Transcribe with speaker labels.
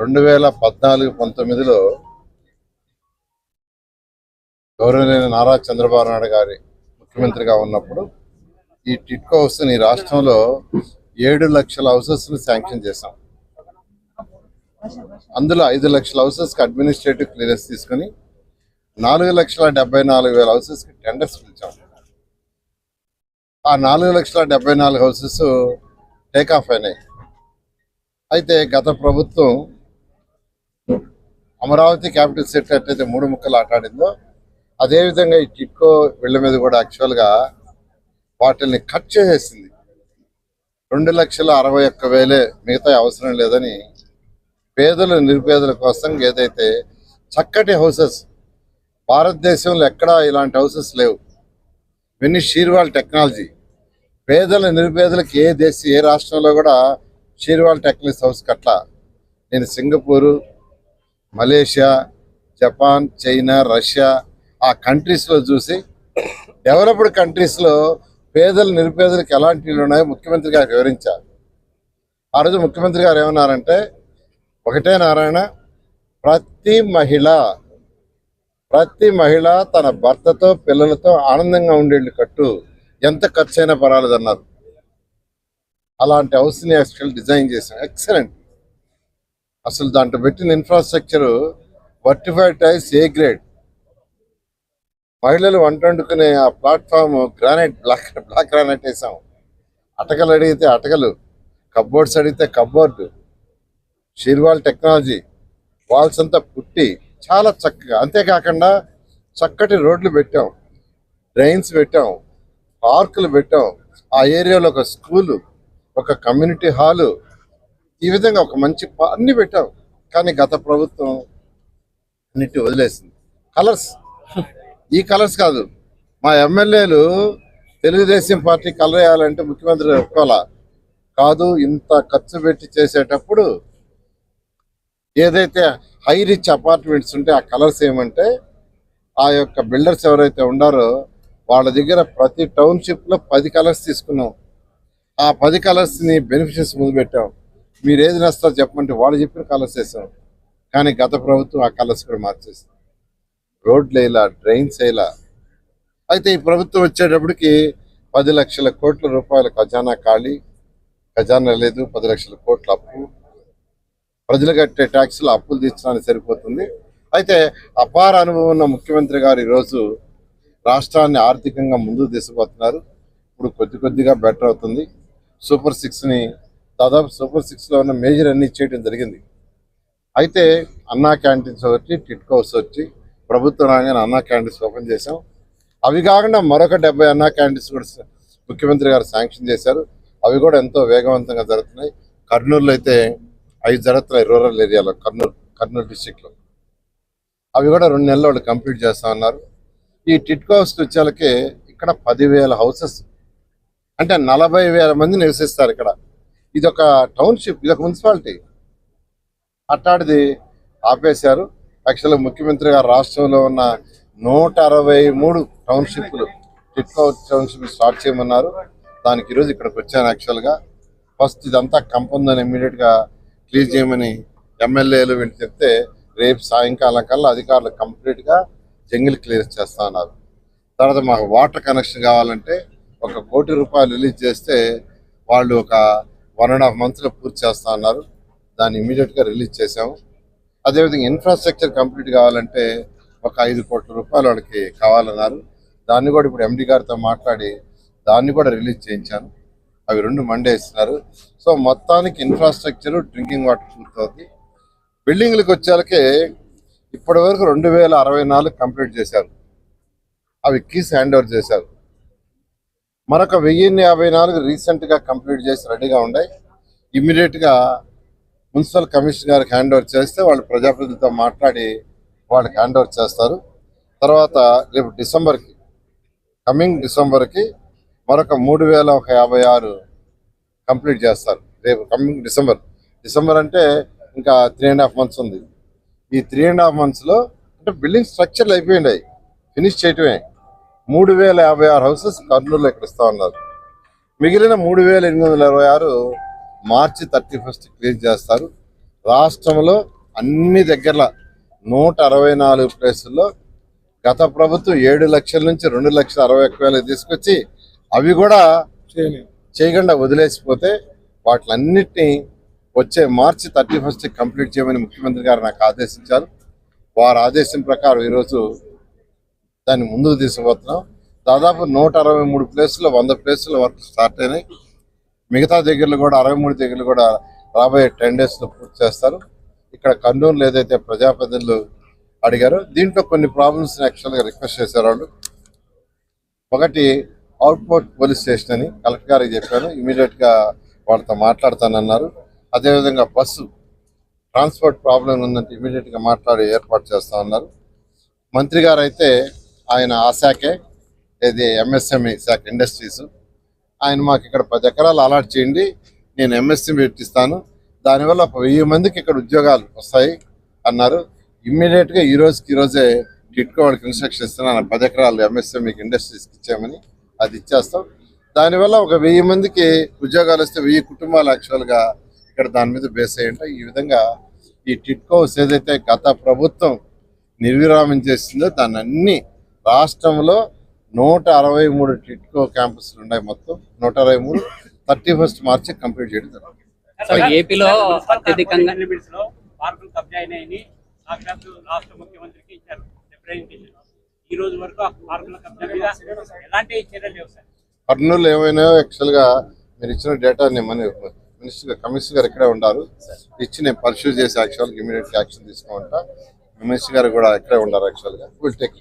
Speaker 1: రెండు వేల పద్నాలుగు పంతొమ్మిదిలో గౌరవనీయ నారా చంద్రబాబు నాయుడు గారి ముఖ్యమంత్రిగా ఉన్నప్పుడు ఈ టిట్కో హౌస్ ఈ రాష్ట్రంలో ఏడు లక్షల హౌసెస్ను శాంక్షన్ చేశాం. అందులో ఐదు లక్షల హౌసెస్కి అడ్మినిస్ట్రేటివ్ క్లియరెన్స్ తీసుకుని నాలుగు లక్షల డెబ్బై నాలుగు వేల హౌసెస్కి టెండర్స్ పిలిచాం. ఆ నాలుగు లక్షల డెబ్బై నాలుగు హౌసెస్ టేక్ ఆఫ్ అయినాయి. అయితే గత ప్రభుత్వం అమరావతి క్యాపిటల్ సెట్ ఎట్లయితే మూడు ముక్కలు ఆటాడిందో అదేవిధంగా ఈ టిట్కో వీళ్ళ మీద కూడా యాక్చువల్గా వాటిల్ని కట్ చేసేసింది. రెండు లక్షల అరవై ఒక్క వేలే మిగతా అవసరం లేదని పేదలు నిరుపేదల కోసం ఏదైతే చక్కటి హౌసెస్ భారతదేశంలో ఎక్కడా ఇలాంటి హౌసెస్ లేవు. ఇవన్నీ షీర్వాల్ టెక్నాలజీ. పేదల నిరుపేదలకు ఏ దేశం ఏ రాష్ట్రంలో కూడా షీర్వాల్ టెక్నాలజీ హౌస్ కట్ల నేను Singapore Malaysia Japan China Russia ఆ కంట్రీస్లో చూసి డెవలప్డ్ కంట్రీస్లో పేదలు నిరుపేదలకు ఎలాంటి ఉన్నాయో ముఖ్యమంత్రి గారు వివరించారు. ఆ రోజు ముఖ్యమంత్రి గారు ఏమన్నారంటే ఒకటే నారాయణ ప్రతి మహిళ ప్రతి మహిళ తన భర్తతో పిల్లలతో ఆనందంగా ఉండేళ్ళు కట్టు ఎంత ఖర్చైనా అయినా పర్వాలేదు అన్నారు అలాంటి హౌస్ని యాక్చువల్ డిజైన్ చేసాం ఎక్సలెంట్ అసలు దాంట్లో పెట్టిన infrastructure vitrified tiles A grade మహిళలు వంట వండుకునే ఆ platform granite black black granite వేసాం. అటకలు అడిగితే అటకలు కబ్బోర్డ్స్ అడిగితే cupboard shear wall technology walls అంతా పుట్టి చాలా చక్కగా అంతేకాకుండా చక్కటి రోడ్లు పెట్టాం డ్రైన్స్ పెట్టాం పార్కులు పెట్టాం. ఆ ఏరియాలో ఒక స్కూలు ఒక కమ్యూనిటీ హాలు ఈ విధంగా ఒక మంచి అన్ని పెట్టాం కానీ గత ప్రభుత్వం అన్నిటి వదిలేసింది. కలర్స్ ఈ కలర్స్ కాదు. మా ఎమ్మెల్యేలు తెలుగుదేశం పార్టీ కలర్ వేయాలంటే ముఖ్యమంత్రి ఒప్పుకోవాలా? కాదు ఇంత ఖర్చు పెట్టి చేసేటప్పుడు ఏదైతే హై రిచ్ అపార్ట్మెంట్స్ ఉంటే ఆ కలర్స్ ఏమంటే ఆ యొక్క బిల్డర్స్ ఎవరైతే ఉండారో వాళ్ళ దగ్గర ప్రతి టౌన్షిప్లో పది కలర్స్ తీసుకున్నాం. ఆ పది కలర్స్ని బెనిఫిషియర్స్ ముందు పెట్టాం. మీరు ఏది నస్తారో చెప్పమంటే వాళ్ళు చెప్పిన కలర్స్ వేసాం కానీ గత ప్రభుత్వం ఆ కలర్స్ కూడా మార్చేసింది. రోడ్లు వేయలా డ్రైన్స్ వేయలా. అయితే ఈ ప్రభుత్వం వచ్చేటప్పటికి పది లక్షల కోట్ల రూపాయల ఖజానా ఖాళీ. ఖజానా లేదు పది లక్షల కోట్ల అప్పు. ప్రజలు కట్టే ట్యాక్సులు అప్పులు తీర్చడానికి సరిపోతుంది. అయితే అపార అనుభవం ఉన్న ముఖ్యమంత్రి గారు ఈరోజు రాష్ట్రాన్ని ఆర్థికంగా ముందుకు తీసుకుపోతున్నారు. ఇప్పుడు కొద్ది కొద్దిగా బెటర్ అవుతుంది. సూపర్ సిక్స్ని దాదాపు సూపర్ సిక్స్లో ఉన్న మేజర్ అన్ని చేయడం జరిగింది. అయితే అన్నా క్యాంటీన్స్ వచ్చి టిట్కోస్ వచ్చి ప్రభుత్వం రాగానే అన్నా క్యాంటీన్స్ ఓపెన్ చేశాం. అవి కాకుండా మరొక డెబ్బై అన్నా క్యాంటీన్స్ కూడా ముఖ్యమంత్రి గారు శాంక్షన్ చేశారు. అవి కూడా ఎంతో వేగవంతంగా జరుగుతున్నాయి. కర్నూలులో అయితే అవి జరుగుతున్నాయి రూరల్ ఏరియాలో కర్నూలు కర్నూలు డిస్టిక్లో. అవి కూడా రెండు నెలల్లో వాళ్ళు కంప్లీట్ చేస్తా ఉన్నారు. ఈ టిట్కో హౌస్ వచ్చేలకి ఇక్కడ పదివేల హౌసెస్ అంటే నలభై వేల మంది నివసిస్తారు ఇక్కడ. ఇది ఒక టౌన్షిప్ ఇది ఒక మున్సిపాలిటీ. అట్టాడిది ఆపేశారు. యాక్చువల్గా ముఖ్యమంత్రి గారు రాష్ట్రంలో ఉన్న నూట అరవై మూడు టౌన్షిప్లు టిట్కో టౌన్షిప్ స్టార్ట్ చేయమన్నారు. దానికి ఈరోజు ఇక్కడికి వచ్చాను యాక్చువల్గా. ఫస్ట్ ఇదంతా కంప ఉందని ఇమ్మీడియట్గా క్లియర్ చేయమని ఎమ్మెల్యేలు వీళ్ళు చెప్తే రేపు సాయంకాలం కల్లా అధికారులు కంప్లీట్గా జంగిల్ క్లియర్ చేస్తా ఉన్నారు తర్వాత మాకు వాటర్ కనెక్షన్ కావాలంటే ఒక కోటి రూపాయలు రిలీజ్ చేస్తే వాళ్ళు ఒక వన్ అండ్ హాఫ్ మంత్స్లో పూర్తి చేస్తా అన్నారు. దాన్ని ఇమీడియట్గా రిలీజ్ చేశాము. అదేవిధంగా ఇన్ఫ్రాస్ట్రక్చర్ కంప్లీట్ కావాలంటే ఒక ఐదు కోట్ల రూపాయలు వాళ్ళకి కావాలన్నారు. దాన్ని కూడా ఇప్పుడు ఎండి గారితో మాట్లాడి దాన్ని కూడా రిలీజ్ చేయించాను. అవి రెండు మండే ఇస్తున్నారు. సో మొత్తానికి ఇన్ఫ్రాస్ట్రక్చర్ డ్రింకింగ్ వాటర్ పూర్తవుతుంది బిల్డింగ్లకు వచ్చేలకే ఇప్పటి వరకు రెండు వేల అరవై నాలుగు కంప్లీట్ చేశారు. అవి కీస్ హ్యాండ్ ఓవర్ చేశారు. మరొక వెయ్యిన్ని యాభై నాలుగు రీసెంట్గా కంప్లీట్ చేసి రెడీగా ఉన్నాయి. ఇమ్మీడియట్గా మున్సిపల్ కమిషనర్ గారికి హ్యాండ్ ఓవర్ చేస్తే వాళ్ళు ప్రజాప్రతినిధులతో మాట్లాడి వాళ్ళకి హ్యాండ్ ఓవర్ చేస్తారు. తర్వాత రేపు డిసెంబర్కి కమింగ్ డిసెంబర్కి మరొక మూడు వేల ఒక యాభై ఆరు కంప్లీట్ చేస్తారు. రేపు కమింగ్ డిసెంబర్. డిసెంబర్ అంటే ఇంకా త్రీ అండ్ హాఫ్ మంత్స్ ఉంది. ఈ త్రీ అండ్ హాఫ్ మంత్స్లో అంటే బిల్డింగ్ స్ట్రక్చర్లు అయిపోయినాయి. ఫినిష్ చేయటమే. మూడు వేల యాభై ఆరు హౌసెస్ కర్నూలులో ఇక్కడ ఇస్తా ఉన్నారు. మిగిలిన మూడు వేల ఎనిమిది వందల ఇరవై ఆరు మార్చి థర్టీ ఫస్ట్ క్లియర్ చేస్తారు. రాష్ట్రంలో అన్ని దగ్గరలో నూట అరవై నాలుగు ప్లేసుల్లో గత ప్రభుత్వం ఏడు లక్షల నుంచి రెండు లక్షల అరవై ఒక్క వేలకు తీసుకొచ్చి అవి కూడా చేయకుండా వదిలేసిపోతే వాటిలన్నిటినీ వచ్చే మార్చి థర్టీ ఫస్ట్ కంప్లీట్ చేయమని ముఖ్యమంత్రి గారు నాకు ఆదేశించారు. వారి ఆదేశం ప్రకారం ఈరోజు దాన్ని ముందుకు తీసుకుపోతున్నాం. దాదాపు నూట అరవై మూడు ప్లేసుల్లో వంద ప్లేసుల వర్క్ స్టార్ట్ అయినాయి. మిగతా దగ్గరలు కూడా అరవై మూడు దగ్గరలు కూడా రాబోయే టెన్ డేస్లో పూర్తి చేస్తారు. ఇక్కడ కర్నూలు ఏదైతే ప్రజాప్రతినిధులు అడిగారో దీంట్లో కొన్ని ప్రాబ్లమ్స్ యాక్చువల్గా రిక్వెస్ట్ చేశారు వాళ్ళు. ఒకటి అవుట్పోర్ట్ పోలీస్ స్టేషన్ అని కలెక్టర్ గారికి చెప్పాను. ఇమీడియట్గా వాళ్ళతో మాట్లాడతానన్నారు. అదేవిధంగా బస్సు ట్రాన్స్పోర్ట్ ప్రాబ్లం ఉందంటే ఇమీడియట్గా మాట్లాడి ఏర్పాటు చేస్తామన్నారు. మంత్రి గారు అయితే ఆయన ఆ శాఖే. ఇది ఎంఎస్ఎంఈ శాఖ ఇండస్ట్రీస్ ఆయన మాకు ఇక్కడ పది ఎకరాలు అలాట్ చేయండి నేను ఎంఎస్ఎంఈ పెట్టిస్తాను. దానివల్ల ఒక వెయ్యి మందికి ఇక్కడ ఉద్యోగాలు వస్తాయి అన్నారు. ఇమ్మీడియట్గా ఈ రోజుకి ఈ రోజే టిట్కో వాళ్ళకి ఇన్స్ట్రక్షన్ ఇస్తున్నాను. పది ఎకరాలు ఎంఎస్ఎంఈకి ఇండస్ట్రీస్కి ఇచ్చామని అది ఇచ్చేస్తాం. దానివల్ల ఒక వెయ్యి మందికి ఉద్యోగాలు వస్తే వెయ్యి కుటుంబాలు యాక్చువల్గా ఇక్కడ దాని మీద బేస్ అయ్యంటే ఈ విధంగా ఈ టిట్కోస్ ఏదైతే గత ప్రభుత్వం నిర్విరామం చేసిందో దాన్ని అన్ని రాష్ట్రంలో నూట అరవై మూడు టిట్కో క్యాంపస్లు ఉన్నాయి మొత్తం. నూట అరవై మూడు. థర్టీ ఫస్ట్ మార్చి కంప్లీట్ చేయడం జరుగుతుంది
Speaker 2: సో ఏపీలో అత్యధికంగా
Speaker 3: ఈ రోజు వరకు ఎలాంటి చర్యలు
Speaker 1: కర్నూలు ఏమైనా యాక్చువల్గా మీరు ఇచ్చిన డేటా మన మినిస్టర్ కమిషనర్ గారు ఇక్కడే ఉండారు. ఇచ్చి నేను పర్సూ చేసి యాక్చువల్గా ఇమీడియట్ యాక్షన్ తీసుకోమంటా మినిస్టర్ గారు కూడా ఇక్కడే ఉండారు యాక్చువల్గా విల్ టేక్